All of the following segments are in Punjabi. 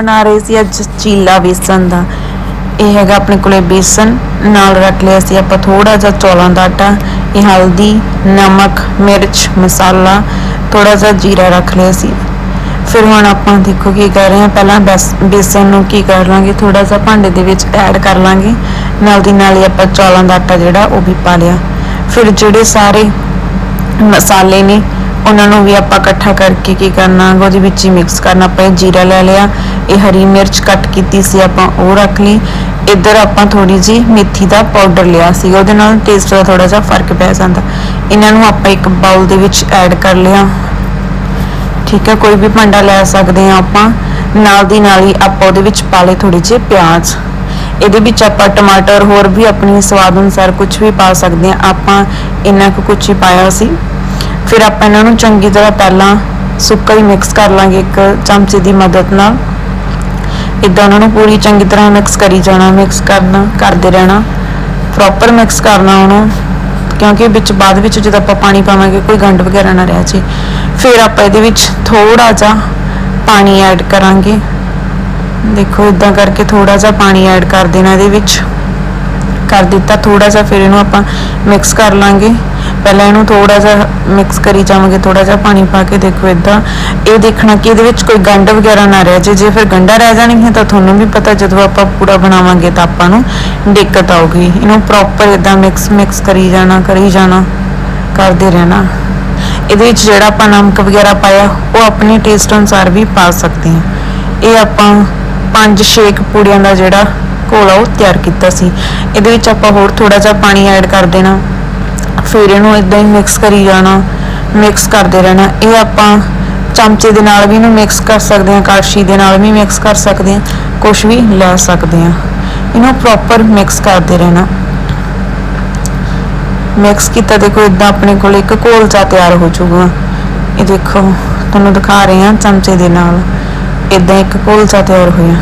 ਬਣਾ ਰਹੇ ਸੀ ਅੱਜ ਚੀਲਾ ਬੇਸਨ ਦਾ। ਇਹ ਹੈਗਾ ਆਪਣੇ ਕੋਲੇ ਬੇਸਨ, ਨਾਲ ਰੱਖ ਲਿਆ ਸੀ ਆਪਾਂ ਥੋੜਾ ਜਿਹਾ ਚੌਲਾਂ ਦਾ ਆਟਾ, ਇਹ ਹਲਦੀ, ਨਮਕ, ਮਿਰਚ, ਮਸਾਲਾ ਥੋੜਾ ਜਿਹਾ ਜੀਰਾ ਰੱਖ ਲਿਆ ਸੀ। ਫਿਰ ਹੁਣ ਆਪਾਂ ਦੇਖੋ ਕੀ ਕਰ ਰਹੇ ਹਾਂ, ਪਹਿਲਾਂ ਬੇਸ- ਬੇਸਨ ਨੂੰ ਕੀ ਕਰ ਲਾਂਗੇ ਥੋੜਾ ਜਿਹਾ ਭਾਂਡੇ ਦੇ ਵਿੱਚ ਐਡ ਕਰ ਲਾਂਗੇ। ਨਾਲ ਦੀ ਨਾਲ ਹੀ ਆਪਾਂ ਚੌਲਾਂ ਦਾ ਆਟਾ ਜਿਹੜਾ ਉਹ ਵੀ ਪਾ ਲਿਆ। ਫਿਰ ਜਿਹੜੇ ਸਾਰੇ ਮਸਾਲੇ ਨੇ, ਉਹਨਾਂ ਨੂੰ ਵੀ ਆਪਾਂ ਇਕੱਠਾ ਕਰਕੇ ਕੀ ਕਰਨਾ, ਉਹਦੇ ਵਿੱਚ ਹੀ ਮਿਕਸ ਕਰਨਾ, ਆਪਾਂ ਜੀਰਾ ਲੈ ਲਿਆ। ਇਹ ਹਰੀ ਮਿਰਚ ਕੱਟ ਕੀਤੀ ਸੀ, ਆਪਾਂ ਉਹ ਰੱਖ ਲਈ। ਇੱਧਰ ਆਪਾਂ ਥੋੜੀ ਜੀ ਮੇਥੀ ਦਾ ਪਾਊਡਰ ਲਿਆ ਸੀ, ਉਹਦੇ ਨਾਲ ਟੇਸਟ ਦਾ ਥੋੜਾ ਜਿਹਾ ਫ਼ਰਕ ਪੈ ਜਾਂਦਾ। ਇਹਨਾਂ ਨੂੰ ਆਪਾਂ ਇੱਕ ਬਾਉਲ ਦੇ ਵਿੱਚ ਐਡ ਕਰ ਲਿਆ। ਠੀਕ ਹੈ, ਕੋਈ ਵੀ ਭਾਂਡਾ ਲੈ ਸਕਦੇ ਹਾਂ ਆਪਾਂ। ਨਾਲ ਦੀ ਨਾਲ ਹੀ ਆਪਾਂ ਉਹਦੇ ਵਿੱਚ ਪਾ ਲਏ ਥੋੜੇ ਜਿਹੇ ਪਿਆਜ਼। ਇਹਦੇ ਵਿੱਚ ਆਪਾਂ ਟਮਾਟਰ ਹੋਰ ਵੀ ਆਪਣੀ ਸਵਾਦ ਅਨੁਸਾਰ ਕੁਝ ਵੀ ਪਾ ਸਕਦੇ ਹਾਂ। ਆਪਾਂ ਇੰਨਾ ਕੁ ਕੁਝ ਹੀ ਪਾਇਆ ਸੀ। ਫਿਰ ਆਪਾਂ ਇਹਨਾਂ ਨੂੰ ਚੰਗੀ ਤਰ੍ਹਾਂ ਪਹਿਲਾਂ ਸੁੱਕਾ ਹੀ ਮਿਕਸ ਕਰ ਲਾਂਗੇ ਇੱਕ ਚਮਚੇ ਦੀ ਮਦਦ ਨਾਲ। ਇਦਾਂ ਉਹਨਾਂ ਨੂੰ ਪੂਰੀ ਚੰਗੀ ਤਰ੍ਹਾਂ ਮਿਕਸ ਕਰੀ ਜਾਣਾ ਮਿਕਸ ਕਰਨਾ, ਕਰਦੇ ਰਹਿਣਾ ਪ੍ਰੋਪਰ ਮਿਕਸ ਕਰਨਾ ਉਹਨੂੰ, ਕਿਉਂਕਿ ਵਿੱਚ ਬਾਅਦ ਵਿੱਚ ਜਦੋਂ ਆਪਾਂ ਪਾਣੀ ਪਾਵਾਂਗੇ, ਕੋਈ ਗੰਢ ਵਗੈਰਾ ਨਾ ਰਹਿ ਜੇ। ਫਿਰ ਆਪਾਂ ਇਹਦੇ ਵਿੱਚ ਥੋੜਾ ਜਿਹਾ ਪਾਣੀ ਐਡ ਕਰਾਂਗੇ। ਦੇਖੋ ਇਦਾਂ ਕਰਕੇ ਥੋੜਾ ਜਿਹਾ ਪਾਣੀ ਐਡ ਕਰ ਦੇਣਾ ਇਹਦੇ ਵਿੱਚ। ਕਰ ਦਿੱਤਾ ਥੋੜਾ ਜਿਹਾ ਫਿਰ ਇਹਨੂੰ ਆਪਾਂ ਮਿਕਸ ਕਰ ਲਾਂਗੇ। ਪਹਿਲਾਂ ਇਹਨੂੰ ਥੋੜਾ ਜਿਹਾ ਮਿਕਸ ਕਰੀ ਜਾਵਾਂਗੇ ਥੋੜਾ ਜਿਹਾ ਪਾਣੀ ਪਾ ਕੇ ਦੇਖੋ ਇਦਾਂ ਇਹ ਦੇਖਣਾ ਕਿ ਇਹਦੇ ਵਿੱਚ ਕੋਈ ਗੰਢ ਵਗੈਰਾ ਨਾ ਰਹਿ ਜੇ ਜੇ ਫਿਰ ਗੰਢਾ ਰਹਿ ਜਾਣਗੀਆਂ ਤਾਂ ਤੁਹਾਨੂੰ ਵੀ ਪਤਾ ਜਦੋਂ ਆਪਾਂ ਪੂਰਾ ਬਣਾਵਾਂਗੇ ਤਾਂ ਆਪਾਂ ਨੂੰ ਦਿੱਕਤ ਆਊਗੀ। ਇਹਨੂੰ ਪ੍ਰੋਪਰ ਇਦਾਂ ਮਿਕਸ ਮਿਕਸ ਕਰੀ ਜਾਣਾ ਕਰੀ ਜਾਣਾ, ਕਰਦੇ ਰਹਿਣਾ। ਇਹਦੇ ਵਿੱਚ ਜਿਹੜਾ ਆਪਾਂ ਨਮਕ ਵਗੈਰਾ ਪਾਇਆ, ਉਹ ਆਪਣੇ ਟੇਸਟ ਅਨੁਸਾਰ ਵੀ ਪਾ ਸਕਦੇ ਹਾਂ। ਇਹ ਆਪਾਂ ਪੰਜ, ਛੇ ਕੁ ਪੂੜੀਆਂ ਦਾ ਜਿਹੜਾ ਘੋਲ ਉਹ ਤਿਆਰ ਕੀਤਾ ਸੀ। ਇਹਦੇ ਵਿੱਚ ਆਪਾਂ ਹੋਰ ਥੋੜਾ ਜਿਹਾ ਪਾਣੀ ਐਡ ਕਰ ਦੇਣਾ। ਫਿਰ ਇਹਨੂੰ ਇਦਾਂ ਹੀ ਮਿਕਸ ਕਰੀ ਜਾਣਾ ਮਿਕਸ ਕਰਦੇ ਰਹਿਣਾ। ਇਹ ਆਪਾਂ ਚਮਚੇ ਦੇ ਨਾਲ ਵੀ ਇਹਨੂੰ ਮਿਕਸ ਕਰ ਸਕਦੇ ਹਾਂ, ਕੜਛੀ ਦੇ ਨਾਲ ਵੀ ਮਿਕਸ ਕਰ ਸਕਦੇ ਹਾਂ ਕੁਝ ਵੀ ਲੈ ਸਕਦੇ ਹਾਂ। ਇਹਨੂੰ ਪ੍ਰੋਪਰ ਮਿਕਸ ਕਰਦੇ ਰਹਿਣਾ। ਮਿਕਸ ਕੀਤਾ ਦੇਖੋ ਇਦਾਂ ਆਪਣੇ ਕੋਲ ਇੱਕ ਘੋਲਚਾ ਤਿਆਰ ਹੋ ਜਾਊਗਾ। ਇਹ ਦੇਖੋ, ਤੁਹਾਨੂੰ ਦਿਖਾ ਰਹੇ ਹਾਂ ਚਮਚੇ ਦੇ ਨਾਲ। ਇਦਾਂ ਇੱਕ ਘੋਲਚਾ ਤਿਆਰ ਹੋਇਆ।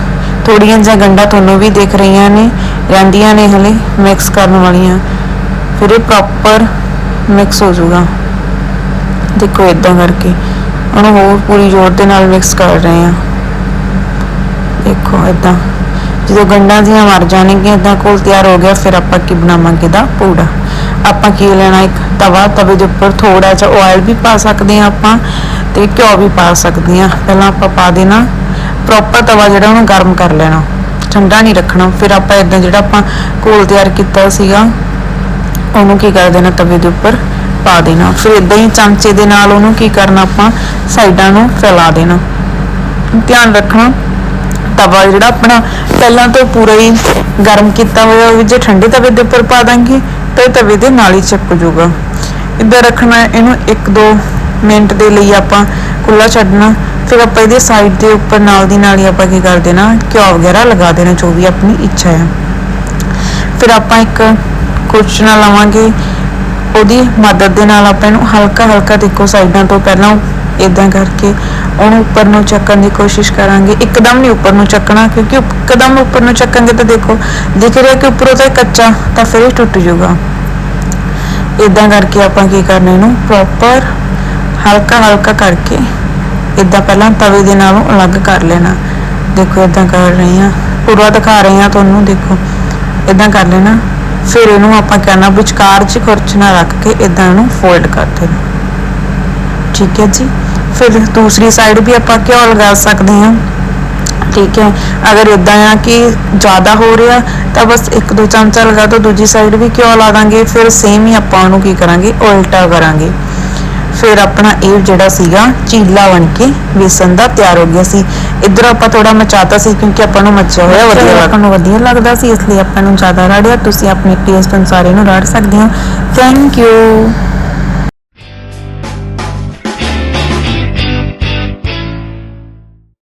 ਥੋੜੀਆਂ ਜਿਹੀਆਂ ਗੰਢਾਂ ਤੁਹਾਨੂੰ ਵੀ ਦਿਖ ਰਹੀਆਂ ਨੇ, ਰਹਿੰਦੀਆਂ ਨੇ ਹਲੇ ਮਿਕਸ ਕਰਨ ਵਾਲੀਆਂ। ਫਿਰ ਇਹ ਪ੍ਰੋਪਰ ਮਿਕਸ ਹੋ ਜਾਊਗਾ। ਦੇਖੋ ਇਦਾਂ ਕਰਕੇ। ਉਹਨੂੰ ਹੋਰ ਪੂਰੀ ਜ਼ੋਰ ਦੇ ਨਾਲ ਮਿਕਸ ਕਰ ਰਹੇ ਹਾਂ। ਦੇਖੋ ਇਦਾਂ ਜਦੋਂ ਗੰਢਾਂ ਦੀਆਂ ਮਰ ਜਾਣਗੀਆਂ ਇਦਾਂ ਕੋਲ ਤਿਆਰ ਹੋ ਗਿਆ, ਫਿਰ ਆਪਾਂ ਕੀ ਬਣਾਵਾਂਗੇ ਦਾ ਪੂੜਾ? ਆਪਾਂ ਕੀ ਲੈਣਾ ਇੱਕ ਤਵਾ? ਤਵੇ ਦੇ ਉੱਪਰ ਥੋੜਾ ਜਿਹਾ ਆਇਲ ਵੀ ਪਾ ਸਕਦੇ ਹਾਂ ਆਪਾਂ ਤੇ ਘਿਓ ਵੀ ਪਾ ਸਕਦੇ ਹਾਂ। ਪਹਿਲਾਂ ਆਪਾਂ ਪਾ ਦੇਣਾ ਪ੍ਰੋਪਰ ਤਵਾ ਜਿਹੜਾ ਉਹਨੂੰ ਗਰਮ ਕਰ ਲੈਣਾ। ਠੰਡਾ ਨਹੀਂ ਰੱਖਣਾ। ਫਿਰ ਆਪਾਂ ਇਦਾਂ ਜਿਹੜਾ ਆਪਾਂ ਕੋਲ ਤਿਆਰ ਕੀਤਾ ਸੀਗਾ ਉਹਨੂੰ ਕੀ ਕਰ ਦੇਣਾ ਤਵੇ ਦੇ ਉੱਪਰ ਪਾ ਦੇਣਾ। ਫਿਰ ਇਦਾਂ ਹੀ ਚਮਚੇ ਦੇ ਨਾਲ ਉਹਨੂੰ ਕੀ ਕਰਨਾ ਆਪਾਂ? ਸਾਈਡਾਂ ਨੂੰ ਫੈਲਾ ਦੇਣਾ। ਧਿਆਨ ਰੱਖਣਾ, ਤਵਾ ਜਿਹੜਾ ਆਪਣਾ ਪਹਿਲਾਂ ਤੋਂ ਪੂਰਾ ਹੀ ਗਰਮ ਕੀਤਾ ਹੋਇਆ ਉਹ ਜੇ ਠੰਡੇ ਤਵੇ ਦੇ ਉੱਪਰ ਪਾ ਦਾਂਗੇ, ਤਾਂ ਇਹ ਤਵੇ ਦੇ ਨਾਲ ਹੀ ਚਿਪਕ ਜਾਊਗਾ। ਇੱਧਰ ਰੱਖਣਾ, ਇਹਨੂੰ 1-2 ਮਿੰਟ ਦੇ ਲਈ ਆਪਾਂ ਖੁੱਲਾ ਛੱਡਣਾ। ਫਿਰ ਆਪਾਂ ਇਹਦੇ ਸਾਈਡ ਦੇ ਉੱਪਰ ਨਾਲ ਦੀ ਨਾਲ ਹੀ ਆਪਾਂ ਕੀ ਕਰ ਦੇਣਾ, ਘਿਓ ਵਗੈਰਾ ਲਗਾ ਦੇਣਾ, ਜੋ ਵੀ ਆਪਣੀ ਇੱਛਾ ਹੈ ਫਿਰ ਆਪਾਂ ਇੱਕ ਕੁਰਚਣਾ ਲਾਵਾਂਗੇ। ਉਹਦੀ ਮਦਦ ਦੇ ਨਾਲ ਆਪਾਂ ਇਹਨੂੰ ਹਲਕਾ ਹਲਕਾ ਦੇਖੋ ਸਾਈਡਾਂ ਤੋਂ ਪਹਿਲਾਂ ਇਦਾਂ ਕਰਕੇ ਉਹਨੂੰ ਉੱਪਰ ਨੂੰ ਚੱਕਣ ਦੀ ਕੋਸ਼ਿਸ਼ ਕਰਾਂਗੇ। ਇੱਕਦਮ ਨਹੀਂ ਉੱਪਰ ਨੂੰ ਚੱਕਣਾ, ਕਿਉਂਕਿ ਇੱਕਦਮ ਉੱਪਰ ਨੂੰ ਚੱਕਾਂਗੇ ਤਾਂ ਦੇਖੋ, ਦਿਖ ਰਿਹਾ ਕਿ ਉੱਪਰੋਂ ਤਾਂ ਕੱਚਾ, ਤਾਂ ਫਿਰ ਇਹ ਟੁੱਟ ਜਾਊਗਾ। ਇਦਾਂ ਕਰਕੇ ਆਪਾਂ ਕੀ ਕਰਨਾ ਇਹਨੂੰ ਪ੍ਰੋਪਰ ਹਲਕਾ ਹਲਕਾ ਕਰਕੇ ਇਦਾਂ ਪਹਿਲਾਂ ਤਵੇ ਦੇ ਨਾਲੋਂ ਅਲੱਗ ਕਰ ਲੈਣਾ। ਦੇਖੋ ਇਦਾਂ ਕਰ ਰਹੀ ਹਾਂ। ਪੂਰਾ ਦਿਖਾ ਰਹੀ ਹਾਂ ਤੁਹਾਨੂੰ, ਦੇਖੋ। ਇਦਾਂ ਕਰ ਲੈਣਾ। ਫਿਰ ਇਹਨੂੰ ਆਪਾਂ ਕਰਨਾ ਵਿਚਕਾਰ 'ਚ ਖੁਰਚਣਾ ਰੱਖ ਕੇ ਇਦਾਂ ਇਹਨੂੰ ਫੋਲਡ ਕਰ ਦੇਣਾ। ਠੀਕ ਹੈ ਜੀ? ਫਿਰ ਦੂਸਰੀ ਸਾਈਡ ਵੀ ਆਪਾਂ ਘਿਓ ਲਗਾ ਸਕਦੇ ਹਾਂ? ਠੀਕ ਹੈ, ਅਗਰ ਇਦਾਂ ਆ ਕਿ ਜ਼ਿਆਦਾ ਹੋ ਰਿਹਾ, ਤਾਂ ਬਸ ਇੱਕ ਦੋ ਚਮਚਾ ਲਗਾ ਦੋ ਦੂਜੀ ਸਾਈਡ ਵੀ ਘਿਓ ਲਾ ਦਾਂਗੇ? ਫਿਰ ਸੇਮ ਹੀ ਆਪਾਂ ਉਹਨੂੰ ਕੀ ਕਰਾਂਗੇ? ਉਲਟਾ ਕਰਾਂਗੇ। ਫਿਰ ਆਪਣਾ ਇਹ ਜਿਹੜਾ ਸੀਗਾ ਚੀਲਾ ਬਣ ਕੇ ਵੇਸਣ ਦਾ ਤਿਆਰ ਹੋ ਗਿਆ ਸੀ। ਇੱਧਰ ਆਪਾਂ ਥੋੜਾ ਮਚਾਤਾ ਸੀ ਕਿਉਂਕਿ ਆਪਾਂ ਨੂੰ ਮੱਚਿਆ ਹੋਇਆ ਵਧੀਆ ਆਪਾਂ ਨੂੰ ਵਧੀਆ ਲੱਗਦਾ ਸੀ ਇਸ ਲਈ ਆਪਾਂ ਨੂੰ ਜ਼ਿਆਦਾ ਰਾੜਿਆ। ਤੁਸੀਂ ਆਪਣੇ ਟੇਸਟ ਅਨੁਸਾਰ ਇਹਨੂੰ ਰਾੜ ਸਕਦੇ ਹੋ। Thank you